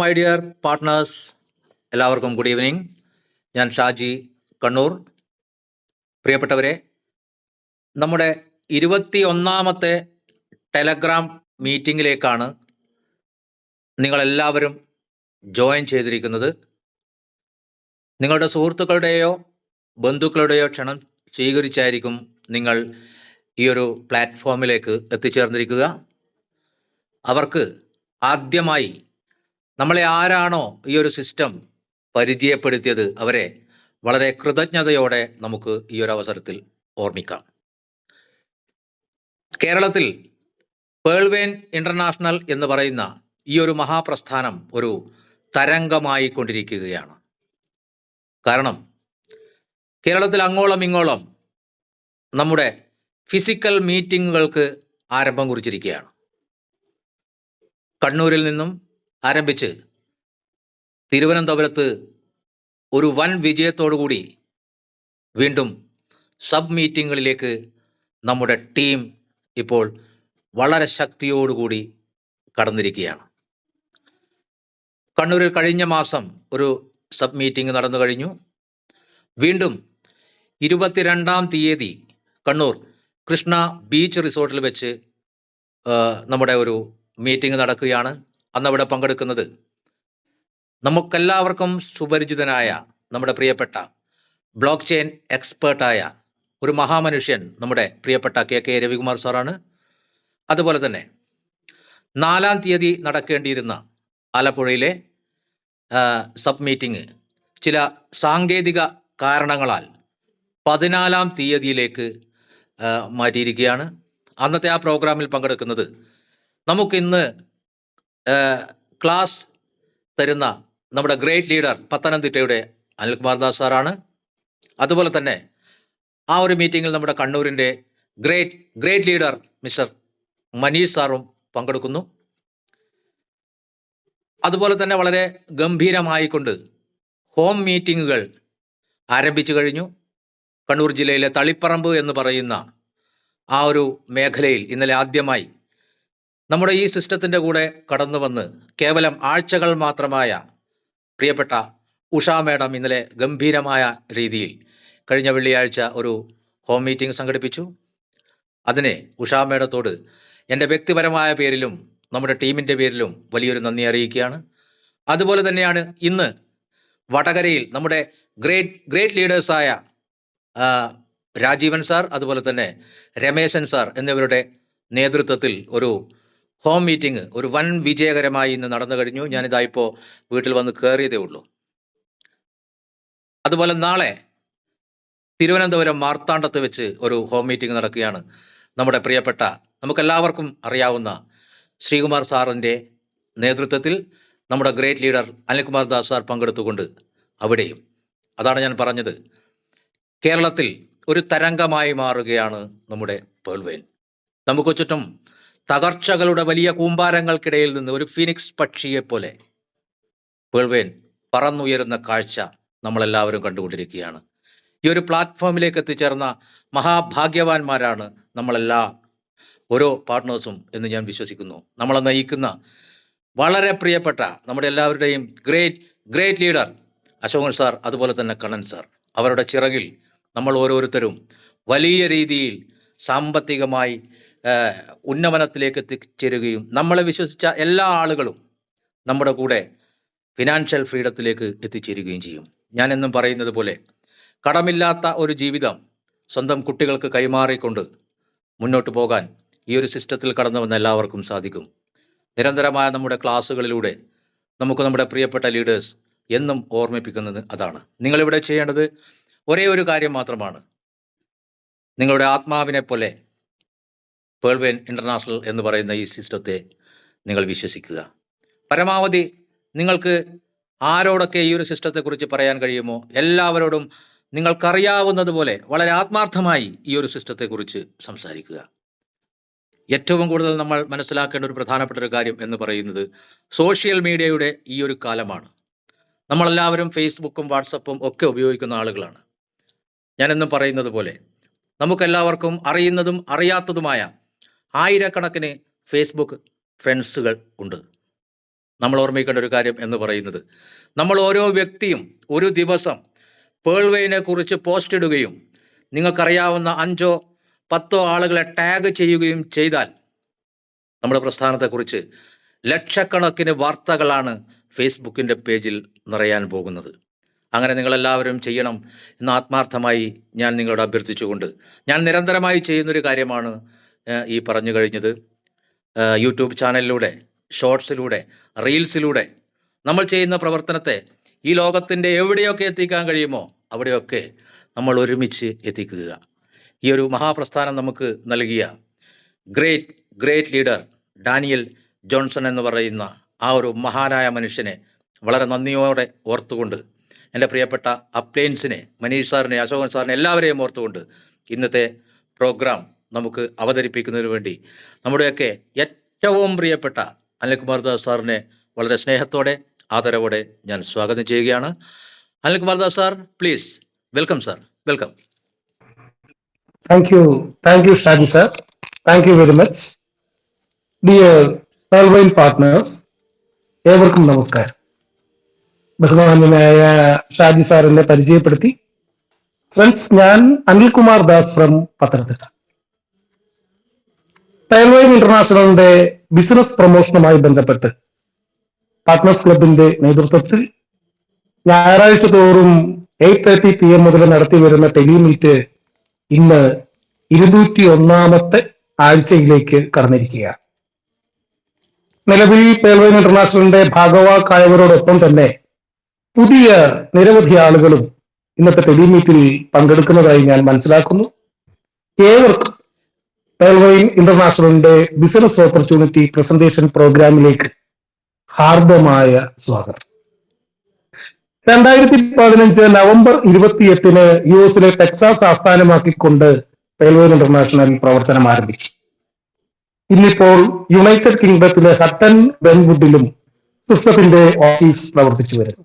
My dear partners എല്ലാവർക്കും good evening ഞാൻ ഷാജി കണ്ണൂർ. പ്രിയപ്പെട്ടവരെ നമ്മുടെ ഇരുപത്തി ഒന്നാമത്തെ ടെലഗ്രാം മീറ്റിങ്ങിലേക്കാണ് നിങ്ങളെല്ലാവരും ജോയിൻ ചെയ്തിരിക്കുന്നത്. നിങ്ങളുടെ സുഹൃത്തുക്കളുടെയോ ബന്ധുക്കളുടെയോ ക്ഷണം സ്വീകരിച്ചായിരിക്കും നിങ്ങൾ ഈ ഒരു പ്ലാറ്റ്ഫോമിലേക്ക് എത്തിച്ചേർന്നിരിക്കുക. അവർക്ക് ആദ്യമായി നമ്മളെ ആരാണോ ഈ ഒരു സിസ്റ്റം പരിചയപ്പെടുത്തിയത് അവരെ വളരെ കൃതജ്ഞതയോടെ നമുക്ക് ഈ ഒരു അവസരത്തിൽ ഓർമ്മിക്കാം. കേരളത്തിൽ പേൾവേൻ ഇന്റർനാഷണൽ എന്ന് പറയുന്ന ഈ ഒരു മഹാപ്രസ്ഥാനം ഒരു തരംഗമായി കൊണ്ടിരിക്കുകയാണ് കാരണം കേരളത്തിൽ അങ്ങോളം ഇങ്ങോളം നമ്മുടെ ഫിസിക്കൽ മീറ്റിങ്ങുകൾക്ക് ആരംഭം കുറിച്ചിരിക്കുകയാണ്. കണ്ണൂരിൽ നിന്നും ആരംഭിച്ച് തിരുവനന്തപുരത്ത് ഒരു വൻ വിജയത്തോടുകൂടി വീണ്ടും സബ് മീറ്റിങ്ങുകളിലേക്ക് നമ്മുടെ ടീം ഇപ്പോൾ വളരെ ശക്തിയോടുകൂടി കടന്നിരിക്കുകയാണ്. കണ്ണൂരിൽ കഴിഞ്ഞ മാസം ഒരു സബ് മീറ്റിംഗ് നടന്നു കഴിഞ്ഞു. വീണ്ടും ഇരുപത്തിരണ്ടാം തീയതി കണ്ണൂർ കൃഷ്ണ ബീച്ച് റിസോർട്ടിൽ വെച്ച് നമ്മുടെ ഒരു മീറ്റിംഗ് നടക്കുകയാണ്. അന്ന് അവിടെ പങ്കെടുക്കുന്നത്. നമുക്കെല്ലാവർക്കും സുപരിചിതനായ നമ്മുടെ പ്രിയപ്പെട്ട ബ്ലോക്ക് ചെയിൻ എക്സ്പേർട്ടായ ഒരു മഹാമനുഷ്യൻ നമ്മുടെ പ്രിയപ്പെട്ട കെ കെ രവികുമാർ സാറാണ്. അതുപോലെ തന്നെ നാലാം തീയതി നടക്കേണ്ടിയിരുന്ന ആലപ്പുഴയിലെ സബ് മീറ്റിംഗ് ചില സാങ്കേതിക കാരണങ്ങളാൽ പതിനാലാം തീയതിയിലേക്ക് മാറ്റിയിരിക്കുകയാണ്. അന്നത്തെ ആ പ്രോഗ്രാമിൽ പങ്കെടുക്കുന്നത് നമുക്കിന്ന് ക്ലാസ് തരുന്ന നമ്മുടെ ഗ്രേറ്റ് ലീഡർ പത്തനംതിട്ടയുടെ അനിൽകുമാർ ദാസ് സാറാണ്. അതുപോലെ തന്നെ ആ ഒരു മീറ്റിങ്ങിൽ നമ്മുടെ കണ്ണൂരിന്റെ great great leader mister Manish സാറും പങ്കെടുക്കുന്നു. അതുപോലെ തന്നെ വളരെ ഗംഭീരമായിക്കൊണ്ട് ഹോം മീറ്റിങ്ങുകൾ ആരംഭിച്ചു കഴിഞ്ഞു. കണ്ണൂർ ജില്ലയിലെ തളിപ്പറമ്പ് എന്ന് പറയുന്ന ആ ഒരു മേഖലയിൽ ഇന്നലെ ആദ്യമായി നമ്മുടെ ഈ സിസ്റ്റത്തിന്റെ കൂടെ കടന്നു വന്ന് കേവലം ആഴ്ചകൾ മാത്രമായ പ്രിയപ്പെട്ട ഉഷാ മേഡം ഇന്നലെ ഗംഭീരമായ രീതിയിൽ കഴിഞ്ഞ വെള്ളിയാഴ്ച ഒരു ഹോം മീറ്റിംഗ് സംഘടിപ്പിച്ചു. അതിനെ ഉഷാ മേഡത്തോട് എന്റെ വ്യക്തിപരമായ പേരിലും നമ്മുടെ ടീമിന്റെ പേരിലും വലിയൊരു നന്ദി അറിയിക്കുകയാണ്. അതുപോലെ തന്നെയാണ് ഇന്ന് വടകരയിൽ നമ്മുടെ ഗ്രേറ്റ് ഗ്രേറ്റ് ലീഡേഴ്സായ രാജീവൻ സാർ അതുപോലെ തന്നെ രമേശൻ സാർ എന്നിവരുടെ നേതൃത്വത്തിൽ ഒരു ഹോം മീറ്റിംഗ് ഒരു വൻ വിജയകരമായി ഇന്ന് നടന്നു കഴിഞ്ഞു. ഞാനിതാ ഇപ്പോൾ വീട്ടിൽ വന്ന് കയറിയതേ ഉള്ളൂ. അതുപോലെ നാളെ തിരുവനന്തപുരം മാർത്താണ്ഡത്ത് വെച്ച് ഒരു ഹോം മീറ്റിംഗ് നടക്കുകയാണ് നമ്മുടെ പ്രിയപ്പെട്ട നമുക്കെല്ലാവർക്കും അറിയാവുന്ന ശ്രീകുമാർ സാറിന്റെ നേതൃത്വത്തിൽ നമ്മുടെ great leader Anilkumar Das sir പങ്കെടുത്തുകൊണ്ട് അവിടെയും. അതാണ് ഞാൻ പറഞ്ഞത്. കേരളത്തിൽ ഒരു തരംഗമായി മാറുകയാണ് നമ്മുടെ പേൾവേൻ. നമുക്ക് ചുറ്റും തകർച്ചകളുടെ വലിയ കൂമ്പാരങ്ങൾക്കിടയിൽ നിന്ന് ഒരു ഫിനിക്സ് പക്ഷിയെപ്പോലെ പേൾവേൻ പറന്നുയരുന്ന കാഴ്ച നമ്മളെല്ലാവരും കണ്ടുകൊണ്ടിരിക്കുകയാണ്. ഈ ഒരു പ്ലാറ്റ്ഫോമിലേക്ക് എത്തിച്ചേർന്ന മഹാഭാഗ്യവാന്മാരാണ് നമ്മളെല്ലാ ഓരോ പാർട്ട്നേഴ്സും എന്ന് ഞാൻ വിശ്വസിക്കുന്നു. നമ്മളെ നയിക്കുന്ന വളരെ പ്രിയപ്പെട്ട നമ്മുടെ എല്ലാവരുടെയും great great leader Ashokan sir അതുപോലെ തന്നെ കണ്ണൻ സാർ അവരുടെ ചിറകിൽ നമ്മൾ ഓരോരുത്തരും വലിയ രീതിയിൽ സാമ്പത്തികമായി ഉന്നമനത്തിലേക്ക് എത്തിച്ചേരുകയും നമ്മളെ വിശ്വസിച്ച എല്ലാ ആളുകളും നമ്മുടെ കൂടെ ഫിനാൻഷ്യൽ ഫ്രീഡത്തിലേക്ക് എത്തിച്ചേരുകയും ചെയ്യും. ഞാൻ എന്നും പറയുന്നത് പോലെ കടമില്ലാത്ത ഒരു ജീവിതം സ്വന്തം കുട്ടികൾക്ക് കൈമാറിക്കൊണ്ട് മുന്നോട്ട് പോകാൻ ഈ ഒരു സിസ്റ്റത്തിൽ കടന്നു വന്ന എല്ലാവർക്കും സാധിക്കും. നിരന്തരമായ നമ്മുടെ ക്ലാസ്സുകളിലൂടെ നമുക്ക് നമ്മുടെ പ്രിയപ്പെട്ട ലീഡേഴ്സ് എന്നും ഓർമ്മിപ്പിക്കുന്നത് അതാണ്. നിങ്ങളിവിടെ ചെയ്യേണ്ടത് ഒരേ ഒരു കാര്യം മാത്രമാണ്. നിങ്ങളുടെ ആത്മാവിനെ പോലെ പേൾവേൻ ഇന്റർനാഷണൽ എന്ന് പറയുന്ന ഈ സിസ്റ്റത്തെ നിങ്ങൾ വിശ്വസിക്കുക. പരമാവധി നിങ്ങൾക്ക് ആരോടൊക്കെ ഈ ഒരു സിസ്റ്റത്തെക്കുറിച്ച് പറയാൻ കഴിയുമോ? എല്ലാവരോടും നിങ്ങൾക്കറിയാവുന്നതുപോലെ വളരെ ആത്മാർത്ഥമായി ഈ ഒരു സിസ്റ്റത്തെക്കുറിച്ച് സംസാരിക്കുക. ഏറ്റവും കൂടുതൽ നമ്മൾ മനസ്സിലാക്കേണ്ട ഒരു പ്രധാനപ്പെട്ട ഒരു കാര്യം എന്ന് പറയുന്നത് സോഷ്യൽ മീഡിയയുടെ ഈ ഒരു കാലമാണ്. നമ്മളെല്ലാവരും ഫേസ്ബുക്കും വാട്സപ്പും ഒക്കെ ഉപയോഗിക്കുന്ന ആളുകളാണ്. ഞാനെന്നും പറയുന്നത് പോലെ നമുക്കെല്ലാവർക്കും അറിയുന്നതും അറിയാത്തതുമായ ആയിരക്കണക്കിന് ഫേസ്ബുക്ക് ഫ്രണ്ട്സുകൾ ഉണ്ട്. നമ്മൾ ഓർമ്മിക്കേണ്ട ഒരു കാര്യം എന്ന് പറയുന്നത് നമ്മൾ ഓരോ വ്യക്തിയും ഒരു ദിവസം പേൾവേനെ കുറിച്ച് പോസ്റ്റ് ഇടുകയും നിങ്ങൾക്കറിയാവുന്ന അഞ്ചോ പത്തോ ആളുകളെ ടാഗ് ചെയ്യുകയും ചെയ്താൽ നമ്മുടെ പ്രസ്ഥാനത്തെക്കുറിച്ച് ലക്ഷക്കണക്കിന് വാർത്തകളാണ് ഫേസ്ബുക്കിന്റെ പേജിൽ നിറയാൻ പോകുന്നത്. അങ്ങനെ നിങ്ങളെല്ലാവരും ചെയ്യണം എന്ന് ആത്മാർത്ഥമായി ഞാൻ നിങ്ങളോട് അഭ്യർത്ഥിച്ചുകൊണ്ട് ഞാൻ നിരന്തരമായി ചെയ്യുന്നൊരു കാര്യമാണ് ഈ പറഞ്ഞു കഴിഞ്ഞത്. യൂട്യൂബ് ചാനലിലൂടെ ഷോർട്സിലൂടെ റീൽസിലൂടെ നമ്മൾ ചെയ്യുന്ന പ്രവർത്തനത്തെ ഈ ലോകത്തിന്റെ എവിടെയൊക്കെ എത്തിക്കാൻ കഴിയുമോ അവിടെയൊക്കെ നമ്മൾ ഒരുമിച്ച് എത്തിക്കുക. ഈ ഒരു മഹാപ്രസ്ഥാനം നമുക്ക് നൽകിയ great great leader Daniel Johnson എന്ന് പറയുന്ന ആ ഒരു മഹാനായ മനുഷ്യനെ വളരെ നന്ദിയോടെ ഓർത്തുകൊണ്ട് എന്റെ പ്രിയപ്പെട്ട അപ്ലയൻസിനെ മനീഷ് സാറിനെ അശോകൻ സാറിനെ എല്ലാവരെയും ഓർത്തുകൊണ്ട് ഇന്നത്തെ പ്രോഗ്രാം നമുക്ക് അവതരിപ്പിക്കുന്നതിന് വേണ്ടി. നമ്മുടെയൊക്കെ ഏറ്റവും പ്രിയപ്പെട്ട അനിൽകുമാർദാസ് സാറിനെ വളരെ സ്നേഹത്തോടെ ആദരവോടെ ഞാൻ സ്വാഗതം ചെയ്യുകയാണ്. Anilkumardas sir please welcome sir welcome. Thank you thank you Shaji sir thank you very much dear ടോൾവൈൻ partners ഏവർക്കും നമസ്കാരം. ബഹുമാനായ ഷാജി സാറിനെ പരിചയപ്പെടുത്തി. ഫ്രണ്ട്സ് ഞാൻ അനിൽകുമാർ ദാസ് ഫ്രം പത്തനംതിട്ട. പെയർവൈൻ ഇന്റർനാഷണലിന്റെ ബിസിനസ് പ്രൊമോഷനുമായി ബന്ധപ്പെട്ട് പാർട്ട്നേഴ്സ് ക്ലബിന്റെ നേതൃത്വത്തിൽ ഞായറാഴ്ച തോറും എയ്റ്റ് തേർട്ടി പി എം മുതൽ നടത്തി വരുന്ന ടെലിമീറ്റ് ഇന്ന് ഇരുന്നൂറ്റി ഒന്നാമത്തെ ആഴ്ചയിലേക്ക് കടന്നിരിക്കുകയാണ്. നിലവിൽ പേൽവൈൻ ഇന്റർനാഷണലിന്റെ ഭാഗവാക്കായവരോടൊപ്പം തന്നെ പുതിയ നിരവധി ആളുകളും ഇന്നത്തെ ടെലിമീറ്റിൽ പങ്കെടുക്കുന്നതായി ഞാൻ മനസ്സിലാക്കുന്നു. ഏവർക്കും പേൽവൈൻ ഇന്റർനാഷണലിന്റെ ബിസിനസ് ഓപ്പർച്യൂണിറ്റി പ്രസന്റേഷൻ പ്രോഗ്രാമിലേക്ക് ഹാർദമായ സ്വാഗതം. രണ്ടായിരത്തി പതിനഞ്ച് നവംബർ ഇരുപത്തിയെട്ടിന് യു എസിലെ ടെക്സാസ് ആസ്ഥാനമാക്കിക്കൊണ്ട് റെയിൽവേ ഇന്റർനാഷണൽ പ്രവർത്തനം ആരംഭിച്ചു. ഇന്നിപ്പോൾ യുണൈറ്റഡ് കിങ്ഡത്തിലെ ഹട്ടൻ ബെൻവുഡിലും സിസ്റ്റത്തിന്റെ ഓഫീസ് പ്രവർത്തിച്ചു വരുന്നു.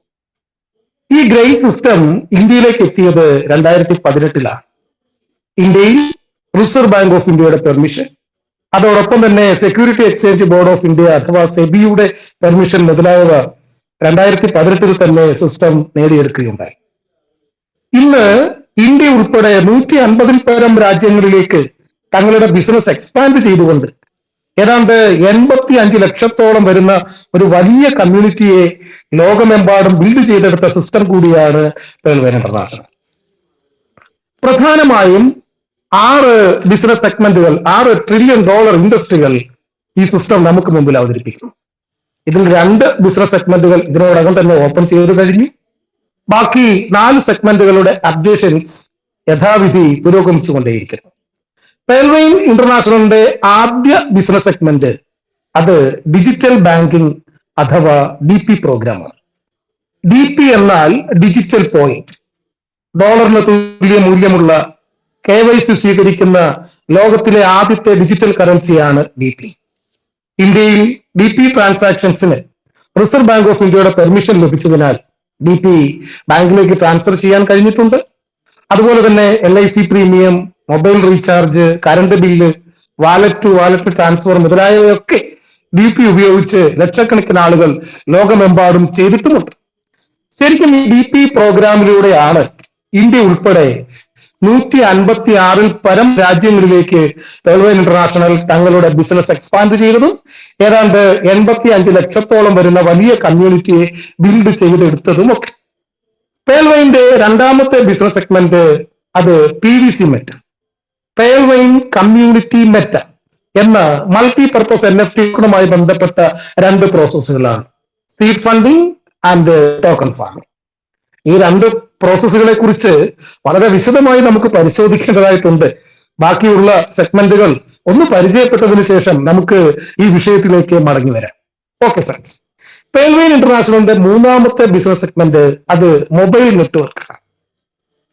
ഈ ഗ്രേ സിസ്റ്റം ഇന്ത്യയിലേക്ക് എത്തിയത് രണ്ടായിരത്തി പതിനെട്ടിലാണ് ഇന്ത്യയിൽ റിസർവ് ബാങ്ക് ഓഫ് ഇന്ത്യയുടെ പെർമിഷൻ അതോടൊപ്പം തന്നെ security exchange board of India അഥവാ സെബിയുടെ പെർമിഷൻ മുതലായവ രണ്ടായിരത്തി പതിനെട്ടിൽ തന്നെ സിസ്റ്റം നേടിയെടുക്കുകയുണ്ടായി. ഇന്ന് ഇന്ത്യ ഉൾപ്പെടെ നൂറ്റി അൻപതിൽ പരം രാജ്യങ്ങളിലേക്ക് തങ്ങളുടെ ബിസിനസ് എക്സ്പാൻഡ് ചെയ്തുകൊണ്ട് ഏതാണ്ട് എൺപത്തി അഞ്ച് ലക്ഷത്തോളം വരുന്ന ഒരു വലിയ കമ്മ്യൂണിറ്റിയെ ലോകമെമ്പാടും ബിൽഡ് ചെയ്തെടുത്ത സിസ്റ്റം കൂടിയാണ് റെയിൽവേ ഇന്റർനാഷണൽ പ്രധാനമായും ആറ് ബിസിനസ് സെഗ്മെന്റുകൾ ആറ് ട്രില്യൺ ഡോളർ ഇൻഡസ്ട്രികൾ ഈ സിസ്റ്റം നമുക്ക് മുമ്പിൽ അവതരിപ്പിക്കും. ഇതിൽ രണ്ട് ബിസിനസ് സെഗ്മെന്റുകൾ ഇതിനോടകം തന്നെ ഓപ്പൺ ചെയ്തു കഴിഞ്ഞു. ബാക്കി നാല് സെഗ്മെന്റുകളുടെ അപ്ഡേഷൻസ് യഥാവിധി പുരോഗമിച്ചുകൊണ്ടേയിരിക്കുന്നു. റെയിൽവേ ഇന്റർനാഷണലിന്റെ ആദ്യ ബിസിനസ് സെഗ്മെന്റ് അത് ഡിജിറ്റൽ ബാങ്കിംഗ് അഥവാ ഡി പി പ്രോഗ്രാമാണ് ഡി പി എന്നാൽ ഡിജിറ്റൽ പോയിന്റ് ഡോളറിന് തുല്യ മൂല്യമുള്ള കെ വൈ സി സ്വീകരിക്കുന്ന ലോകത്തിലെ ആദ്യത്തെ ഡിജിറ്റൽ കറൻസിയാണ് ഡി പി. ഇന്ത്യയിൽ ഡി പി ട്രാൻസാക്ഷൻസിന് റിസർവ് ബാങ്ക് ഓഫ് ഇന്ത്യയുടെ പെർമിഷൻ ലഭിച്ചതിനാൽ ഡി പി ബാങ്കിലേക്ക് ട്രാൻസ്ഫർ ചെയ്യാൻ കഴിഞ്ഞിട്ടുണ്ട്. അതുപോലെ തന്നെ L I C premium mobile recharge current bill wallet to wallet transfer മുതലായവയൊക്കെ D P ഉപയോഗിച്ച് ലക്ഷക്കണക്കിന് ആളുകൾ ലോകമെമ്പാടും ചെയ്തിട്ടുമുണ്ട്. ശരിക്കും ഈ ഡി പി പ്രോഗ്രാമിലൂടെയാണ് ഇന്ത്യ ഉൾപ്പെടെ നൂറ്റി അൻപത്തി ആറിൽ പരം രാജ്യങ്ങളിലേക്ക് റെയിൽവേ ഇന്റർനാഷണൽ തങ്ങളുടെ ബിസിനസ് എക്സ്പാൻഡ് ചെയ്തതും ഏതാണ്ട് എൺപത്തി അഞ്ച് ലക്ഷത്തോളം വരുന്ന വലിയ കമ്മ്യൂണിറ്റിയെ ബിൽഡ് ചെയ്തെടുത്തതും ഒക്കെ. റെയിൽവേന്റെ രണ്ടാമത്തെ ബിസിനസ് സെഗ്മെന്റ് അത് P V C met railway community met എന്ന മൾട്ടി പർപ്പസ് എൻ എഫ് ടികളുമായി ബന്ധപ്പെട്ട രണ്ട് പ്രോസസ്സുകളാണ് seed funding and token farming ഈ രണ്ട് പ്രോസസ്സുകളെ കുറിച്ച് വളരെ വിശദമായി നമുക്ക് പരിശോധിക്കേണ്ടതായിട്ടുണ്ട്. ബാക്കിയുള്ള സെഗ്മെന്റുകൾ ഒന്ന് പരിചയപ്പെട്ടതിന് ശേഷം നമുക്ക് ഈ വിഷയത്തിലേക്ക് മടങ്ങി വരാം. ഓക്കെ ഫ്രണ്ട്സ് റെയിൽവേ ഇന്റർനാഷണലിന്റെ മൂന്നാമത്തെ ബിസിനസ് സെഗ്മെന്റ് അത് mobile network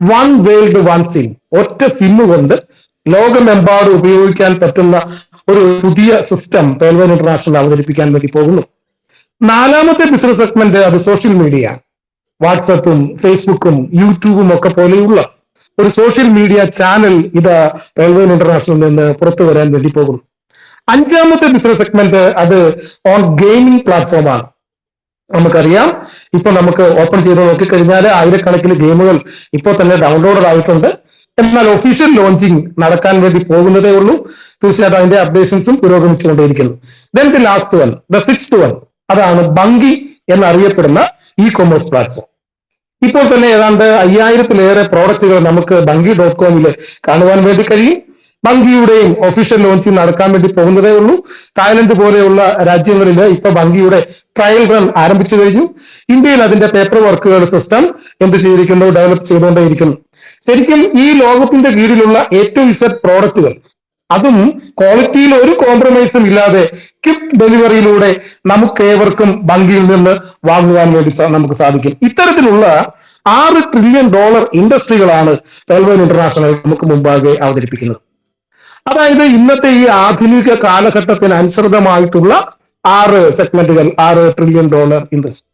one world one sim ഒറ്റ സിമ്മ് കൊണ്ട് ലോകമെമ്പാടും ഉപയോഗിക്കാൻ പറ്റുന്ന ഒരു പുതിയ സിസ്റ്റം റെയിൽവേ ഇന്റർനാഷണൽ അവതരിപ്പിക്കാൻ വേണ്ടി പോകുന്നു. നാലാമത്തെ ബിസിനസ് സെഗ്മെന്റ് അത് സോഷ്യൽ മീഡിയ വാട്സപ്പും ഫേസ്ബുക്കും യൂട്യൂബും ഒക്കെ പോലെയുള്ള ഒരു സോഷ്യൽ മീഡിയ ചാനൽ ഇത് റെയിൽവേ ഇന്റർനാഷണൽ നിന്ന് പുറത്തു വരാൻ വേണ്ടി പോകുന്നു. അഞ്ചാമത്തെ ബിസിനസ് സെഗ്മെന്റ് അത് ഓൺ ഗെയിമിംഗ് പ്ലാറ്റ്ഫോമാണ് നമുക്കറിയാം. ഇപ്പൊ നമുക്ക് ഓപ്പൺ ചെയ്ത് നോക്കിക്കഴിഞ്ഞാൽ ആയിരക്കണക്കിന് ഗെയിമുകൾ ഇപ്പോൾ തന്നെ ഡൗൺലോഡ് ആയിട്ടുണ്ട്. എന്നാൽ ഒഫീഷ്യൽ ലോഞ്ചിങ് നടക്കാൻ വേണ്ടി പോകുന്നതേ ഉള്ളൂ. തീർച്ചയായിട്ടും അതിന്റെ അപ്ഡേഷൻസും പുരോഗമിച്ചുകൊണ്ടേയിരിക്കുന്നു. Then the last one the six one അതാണ് ബങ്കി എന്നറിയപ്പെടുന്ന ഇ കൊമേഴ്സ് പ്ലാറ്റ്ഫോം ഇപ്പോൾ തന്നെ ഏതാണ്ട് അയ്യായിരത്തിലേറെ പ്രോഡക്റ്റുകൾ നമുക്ക് ബങ്കി ഡോട്ട് കോമിൽ കാണുവാൻ വേണ്ടി കഴിയും. ബങ്കിയുടെയും ഒഫീഷ്യൽ ലോഞ്ചിങ് നടക്കാൻ വേണ്ടി പോകുന്നതേ ഉള്ളൂ. തായ്ലൻഡ് പോലെയുള്ള രാജ്യങ്ങളിൽ ഇപ്പൊ ബങ്കിയുടെ ട്രയൽ റൺ ആരംഭിച്ചു കഴിഞ്ഞു. ഇന്ത്യയിൽ അതിന്റെ പേപ്പർ വർക്കുകൾ സിസ്റ്റം എന്ത് ചെയ്തിരിക്കുന്നു ഡെവലപ്പ് ചെയ്തുകൊണ്ടേയിരിക്കുന്നു. ശരിക്കും ഈ ലോകത്തിന്റെ കീഴിലുള്ള ഏറ്റവും ഇസഡ് പ്രോഡക്റ്റുകൾ അതും ക്വാളിറ്റിയിൽ ഒരു കോംപ്രമൈസും ഇല്ലാതെ ക്വിക്ക് ഡെലിവറിയിലൂടെ നമുക്ക് ഏവർക്കും ഭംഗിയിൽ നിന്ന് വാങ്ങുവാൻ വേണ്ടി നമുക്ക് സാധിക്കും. ഇത്തരത്തിലുള്ള ആറ് ട്രില്യൺ ഡോളർ ഇൻഡസ്ട്രികളാണ് റെയിൽവേ ഇന്റർനാഷണൽ നമുക്ക് മുമ്പാകെ അവതരിപ്പിക്കുന്നത്. അതായത് ഇന്നത്തെ ഈ ആധുനിക കാലഘട്ടത്തിന് അനുസൃതമായിട്ടുള്ള ആറ് സെഗ്മെന്റുകൾ ആറ് ട്രില്യൺ ഡോളർ ഇൻഡസ്ട്രി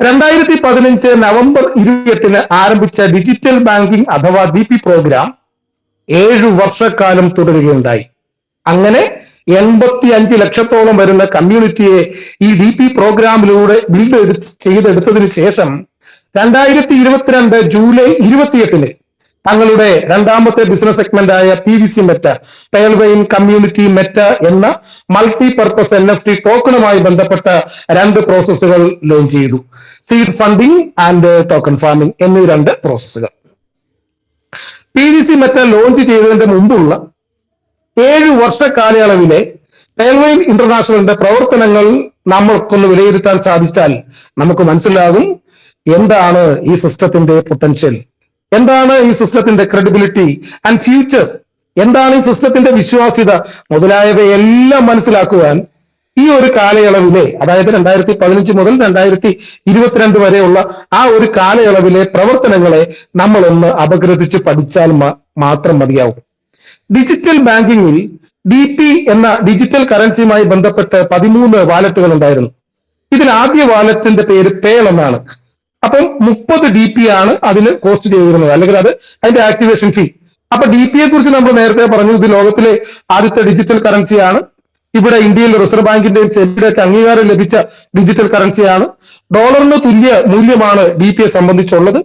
രണ്ടായിരത്തി പതിനഞ്ച് നവംബർ ഇരുപത്തിന് ആരംഭിച്ച ഡിജിറ്റൽ ബാങ്കിംഗ് അഥവാ ഡി പി പ്രോഗ്രാം ഏഴു വർഷക്കാലം തുടരുകയുണ്ടായി. അങ്ങനെ എൺപത്തി അഞ്ച് ലക്ഷത്തോളം വരുന്ന കമ്മ്യൂണിറ്റിയെ ഈ ഡി പി പ്രോഗ്രാമിലൂടെ ബിൽഡ് ചെയ്തെടുത്തതിന് ശേഷം രണ്ടായിരത്തി ഇരുപത്തിരണ്ട് ജൂലൈ ഇരുപത്തിയെട്ടിന് തങ്ങളുടെ രണ്ടാമത്തെ ബിസിനസ് സെഗ്മെന്റ് ആയ P V C Meta Pearlvine community Meta എന്ന multi purpose N F T ടോക്കണുമായി ബന്ധപ്പെട്ട രണ്ട് പ്രോസസ്സുകൾ ലോഞ്ച് ചെയ്തു. Seed funding and token farming എന്നീ രണ്ട് പ്രോസസ്സുകൾ P V C metal launch ചെയ്തതിന്റെ മുമ്പുള്ള ഏഴ് വർഷ കാലയളവിലെ റെയിൽവേ ഇന്റർനാഷണലിന്റെ പ്രവർത്തനങ്ങൾ നമ്മൾക്കൊന്ന് വിലയിരുത്താൻ സാധിച്ചാൽ നമുക്ക് മനസ്സിലാകും എന്താണ് ഈ സിസ്റ്റത്തിന്റെ പൊട്ടൻഷ്യൽ എന്താണ് ഈ സിസ്റ്റത്തിന്റെ ക്രെഡിബിലിറ്റി ആൻഡ് ഫ്യൂച്ചർ എന്താണ് ഈ സിസ്റ്റത്തിന്റെ വിശ്വാസ്യത? മുതലായവയെല്ലാം മനസ്സിലാക്കുവാൻ ഈ ഒരു കാലയളവിലെ അതായത് രണ്ടായിരത്തി പതിനഞ്ച് മുതൽ രണ്ടായിരത്തി ഇരുപത്തിരണ്ട് വരെയുള്ള ആ ഒരു കാലയളവിലെ പ്രവർത്തനങ്ങളെ നമ്മളൊന്ന് അപഗ്രഥിച്ച് പഠിച്ചാൽ മാത്രം മതിയാവും. ഡിജിറ്റൽ ബാങ്കിങ്ങിൽ ഡി പി എന്ന ഡിജിറ്റൽ കറൻസിയുമായി ബന്ധപ്പെട്ട് പതിമൂന്ന് വാലറ്റുകൾ ഉണ്ടായിരുന്നു. ഇതിൽ ആദ്യ വാലറ്റിന്റെ പേര് പേൾ എന്നാണ്. അപ്പം മുപ്പത് ഡി പി ആണ് അതിന് കോസ്റ്റ് ചെയ്തിരുന്നത്. അല്ലെങ്കിൽ അത് അതിന്റെ ആക്ടിവേഷൻ ഫീ അപ്പൊ ഡി പിയെ കുറിച്ച് നമ്മൾ നേരത്തെ പറഞ്ഞു ഇത് ലോകത്തിലെ ആദ്യത്തെ ഡിജിറ്റൽ കറൻസിയാണ് ഇവിടെ ഇന്ത്യയിൽ റിസർവ് ബാങ്കിന്റെയും സെബിയുടെ ഒക്കെ അംഗീകാരം ലഭിച്ച ഡിജിറ്റൽ കറൻസിയാണ് ഡോളറിന് തുല്യ മൂല്യമാണ് ഡി എ സംബന്ധിച്ചുള്ളത്.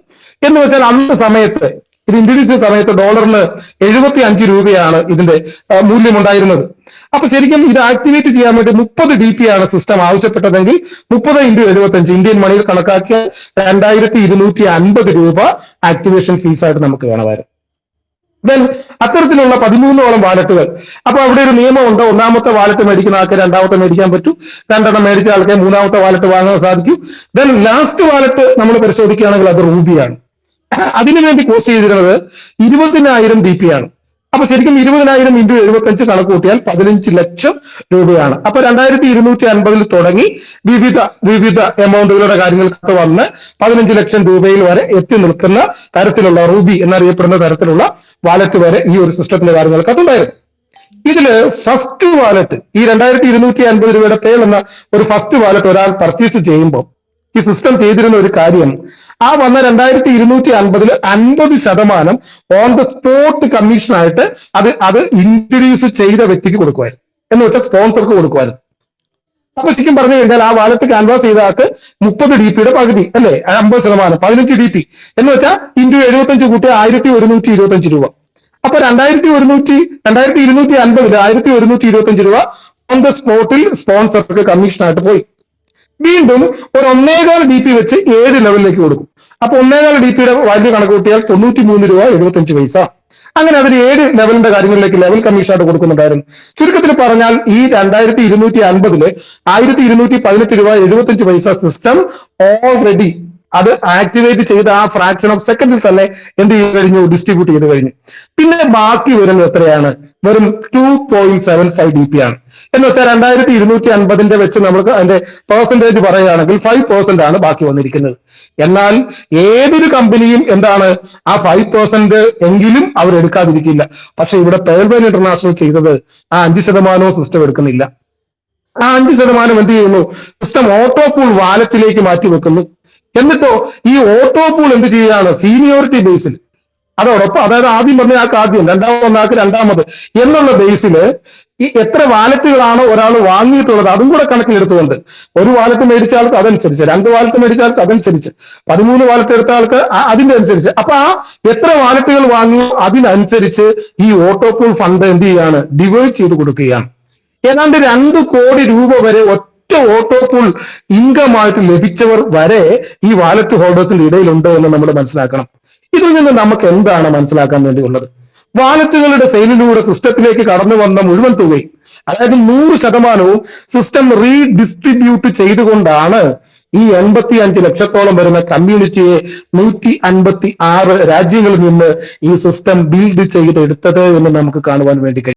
എന്ന് വെച്ചാൽ അന്ന് സമയത്ത് ഇത് ഇൻട്രൊഡ്യൂസ് ചെയ്ത സമയത്ത് ഡോളറിന് എഴുപത്തി അഞ്ച് രൂപയാണ് ഇതിന്റെ മൂല്യം മൂല്യമുണ്ടായിരുന്നത്. അപ്പൊ ശരിക്കും ഇത് ആക്ടിവേറ്റ് ചെയ്യാൻ വേണ്ടി മുപ്പത് ഡി പി ആണ് സിസ്റ്റം ആവശ്യപ്പെട്ടതെങ്കിൽ മുപ്പത് ഇന്റു എഴുപത്തി അഞ്ച് ഇന്ത്യൻ മണിയിൽ കണക്കാക്കിയ രണ്ടായിരത്തി ഇരുന്നൂറ്റി അൻപത് രൂപ ആക്ടിവേഷൻ ഫീസായിട്ട് നമുക്ക് വേണമായിരുന്നു. ദെൻ അത്തരത്തിലുള്ള പതിമൂന്നോളം വാലറ്റുകൾ. അപ്പൊ അവിടെ ഒരു നിയമമുണ്ട്. ഒന്നാമത്തെ വാലറ്റ് മേടിക്കുന്ന ആൾക്ക് രണ്ടാമത്തെ മേടിക്കാൻ പറ്റും. രണ്ടെണ്ണം മേടിച്ച ആൾക്ക് മൂന്നാമത്തെ വാലറ്റ് വാങ്ങാൻ സാധിക്കും. ദെൻ ലാസ്റ്റ് വാലറ്റ് നമ്മൾ പരിശോധിക്കുകയാണെങ്കിൽ അത് റൂബിയാണ്. അതിനുവേണ്ടി കോസ്റ്റ് ചെയ്തിരുന്നത് ഇരുപതിനായിരം ഡി പി ആണ്. അപ്പൊ ശരിക്കും ഇരുപതിനായിരം ഇന്റു എഴുപത്തഞ്ച് കണക്ക് കൂട്ടിയാൽ പതിനഞ്ച് ലക്ഷം രൂപയാണ്. അപ്പൊ രണ്ടായിരത്തി ഇരുന്നൂറ്റി അൻപതിൽ തുടങ്ങി വിവിധ വിവിധ എമൗണ്ടുകളുടെ കാര്യങ്ങൾക്ക് വന്ന് പതിനഞ്ച് ലക്ഷം രൂപയിൽ വരെ എത്തി നിൽക്കുന്ന തരത്തിലുള്ള റൂബി എന്നറിയപ്പെടുന്ന തരത്തിലുള്ള വാലറ്റ് വരെ ഈ ഒരു സിസ്റ്റത്തിന്റെ കാര്യങ്ങൾക്ക് അതുണ്ടായിരുന്നു ഇതിൽ ഫസ്റ്റ് വാലറ്റ് ഈ രണ്ടായിരത്തി ഇരുന്നൂറ്റി അൻപത് രൂപയുടെ പേൾ എന്ന ഒരു ഫസ്റ്റ് വാലറ്റ് ഒരാൾ പർച്ചേസ് ചെയ്യുമ്പോൾ ഈ സിസ്റ്റം ചെയ്തിരുന്ന ഒരു കാര്യം ആ വന്ന രണ്ടായിരത്തി ഇരുന്നൂറ്റി അൻപതിൽ അൻപത് ശതമാനം ഓൺ ദ സ്പോട്ട് കമ്മീഷനായിട്ട് അത് അത് ഇൻട്രൊഡ്യൂസ് ചെയ്ത വ്യക്തിക്ക് കൊടുക്കുമായിരുന്നു എന്ന് വെച്ചാൽ സ്പോൺസർക്ക് കൊടുക്കുമായിരുന്നു അപ്പൊ ശരിക്കും പറഞ്ഞു കഴിഞ്ഞാൽ ആ വാലറ്റ് കാൻവാസ് ചെയ്ത ആൾക്ക് മുപ്പത് ഡി പിയുടെ പകുതി അല്ലേ? അമ്പത് ശതമാനം പതിനഞ്ച് ഡി പി എന്ന് വെച്ചാൽ ഇന്റു എഴുപത്തഞ്ച് കൂട്ടി ആയിരത്തി ഒരുന്നൂറ്റി ഇരുപത്തഞ്ച് രൂപ. അപ്പൊ രണ്ടായിരത്തി ഒരുന്നൂറ്റി രണ്ടായിരത്തി ഇരുന്നൂറ്റി അൻപതിൽ ആയിരത്തി ഒരുന്നൂറ്റി ഇരുപത്തഞ്ച് രൂപ ഓൺ ദ സ്പോട്ടിൽ സ്പോൺസർക്ക് കമ്മീഷനായിട്ട് പോയി. വീണ്ടും ഒരു ഒന്നേകാൽ ഡി പി വെച്ച് ഏഴ് ലെവലിലേക്ക് കൊടുക്കും? അപ്പൊ ഒന്നേകാൽ ഡി പിയുടെ വാല്യൂ കണക്ക് കൂട്ടിയാൽ തൊണ്ണൂറ്റി മൂന്ന് രൂപ എഴുപത്തഞ്ച് പൈസ. അങ്ങനെ അതിന് ഏഴ് ലെവലിന്റെ കാര്യങ്ങളിലേക്ക് ലെവൽ കമ്മീഷനായിട്ട് കൊടുക്കുന്നുണ്ടായിരുന്നു? ചുരുക്കത്തിൽ പറഞ്ഞാൽ ഈ രണ്ടായിരത്തി ഇരുന്നൂറ്റി അൻപതിൽ ആയിരത്തി ഇരുന്നൂറ്റി പതിനെട്ട് രൂപ എഴുപത്തഞ്ച് പൈസ സിസ്റ്റം ഓൾറെഡി അത് ആക്ടിവേറ്റ് ചെയ്ത് ആ ഫ്രാക്ഷൻ ഓഫ് സെക്കൻഡിൽ തന്നെ എന്ത് ചെയ്ത് കഴിഞ്ഞു? ഡിസ്ട്രിബ്യൂട്ട് ചെയ്ത് കഴിഞ്ഞു. പിന്നെ ബാക്കി വരുന്നത് എത്രയാണ്? വെറും two point seven five D P ആണ്. എന്ന് വെച്ചാൽ രണ്ടായിരത്തി ഇരുന്നൂറ്റി അൻപതിന്റെ വെച്ച് നമുക്ക് അതിന്റെ പെർസെന്റേജ് പറയുകയാണെങ്കിൽ ഫൈവ് പെർസെന്റ് ആണ് ബാക്കി വന്നിരിക്കുന്നത്. എന്നാൽ ഏതൊരു കമ്പനിയും എന്താണ് ആ ഫൈവ് പെർസെന്റ് എങ്കിലും അവർ എടുക്കാതിരിക്കില്ല. പക്ഷെ ഇവിടെ പേൾവെൻ ഇന്റർനാഷണൽ ചെയ്തത് ആ അഞ്ച് ശതമാനവും സിസ്റ്റം എടുക്കുന്നില്ല. ആ അഞ്ച് ശതമാനം എന്ത് ചെയ്യുന്നു? സിസ്റ്റം ഓട്ടോ പൂൾ വാലറ്റിലേക്ക് മാറ്റി വെക്കുന്നു. എന്നിട്ടോ ഈ ഓട്ടോ പൂൾ എന്ത് ചെയ്യുകയാണ്? സീനിയോറിറ്റി ബേസിൽ അതോടൊപ്പം അതായത് ആദ്യം പറഞ്ഞ ആൾക്ക് ആദ്യം രണ്ടാമത് വന്ന ആൾക്ക് രണ്ടാമത് എന്നുള്ള ബേസിൽ ഈ എത്ര വാലറ്റുകളാണ് ഒരാൾ വാങ്ങിയിട്ടുള്ളത് അതും കൂടെ കണക്കിലെടുത്തുകൊണ്ട് ഒരു വാലറ്റ് മേടിച്ച ആൾക്ക് അതനുസരിച്ച് രണ്ട് വാലറ്റ് മേടിച്ച ആൾക്ക് അതനുസരിച്ച് പതിമൂന്ന് വാലറ്റ് എടുത്ത ആൾക്ക് അതിന്റെ അനുസരിച്ച്. അപ്പൊ ആ എത്ര വാലറ്റുകൾ വാങ്ങിയോ അതിനനുസരിച്ച് ഈ ഓട്ടോപൂൾ ഫണ്ട് എന്ത് ചെയ്യാണ് ഡിവൈഡ് ചെയ്ത് കൊടുക്കുകയാണ്. ഏതാണ്ട് രണ്ട് കോടി രൂപ വരെ ഒറ്റ ഓട്ടോപൂൾ ഇൻകം ആയിട്ട് ലഭിച്ചവർ വരെ ഈ വാലറ്റ് ഹോൾഡേഴ്സിന്റെ ഇടയിലുണ്ട് എന്ന് നമ്മൾ മനസ്സിലാക്കണം. ഇതിൽ നിന്ന് നമുക്ക് എന്താണ് മനസ്സിലാക്കാൻ വേണ്ടിയുള്ളത്? വാലറ്റുകളുടെ സെയിലിലൂടെ സിസ്റ്റത്തിലേക്ക് കടന്നു വന്ന മുഴുവൻ തുകയും അതായത് നൂറ് ശതമാനവും സിസ്റ്റം റീഡിസ്ട്രിബ്യൂട്ട് ചെയ്തുകൊണ്ടാണ് ഈ എൺപത്തി അഞ്ച് ലക്ഷത്തോളം വരുന്ന കമ്മ്യൂണിറ്റിയെ നൂറ്റി അൻപത്തി ആറ് രാജ്യങ്ങളിൽ നിന്ന് ഈ സിസ്റ്റം ബിൽഡ് ചെയ്തെടുത്തത് എന്ന് നമുക്ക് കാണുവാൻ വേണ്ടി കഴിയും.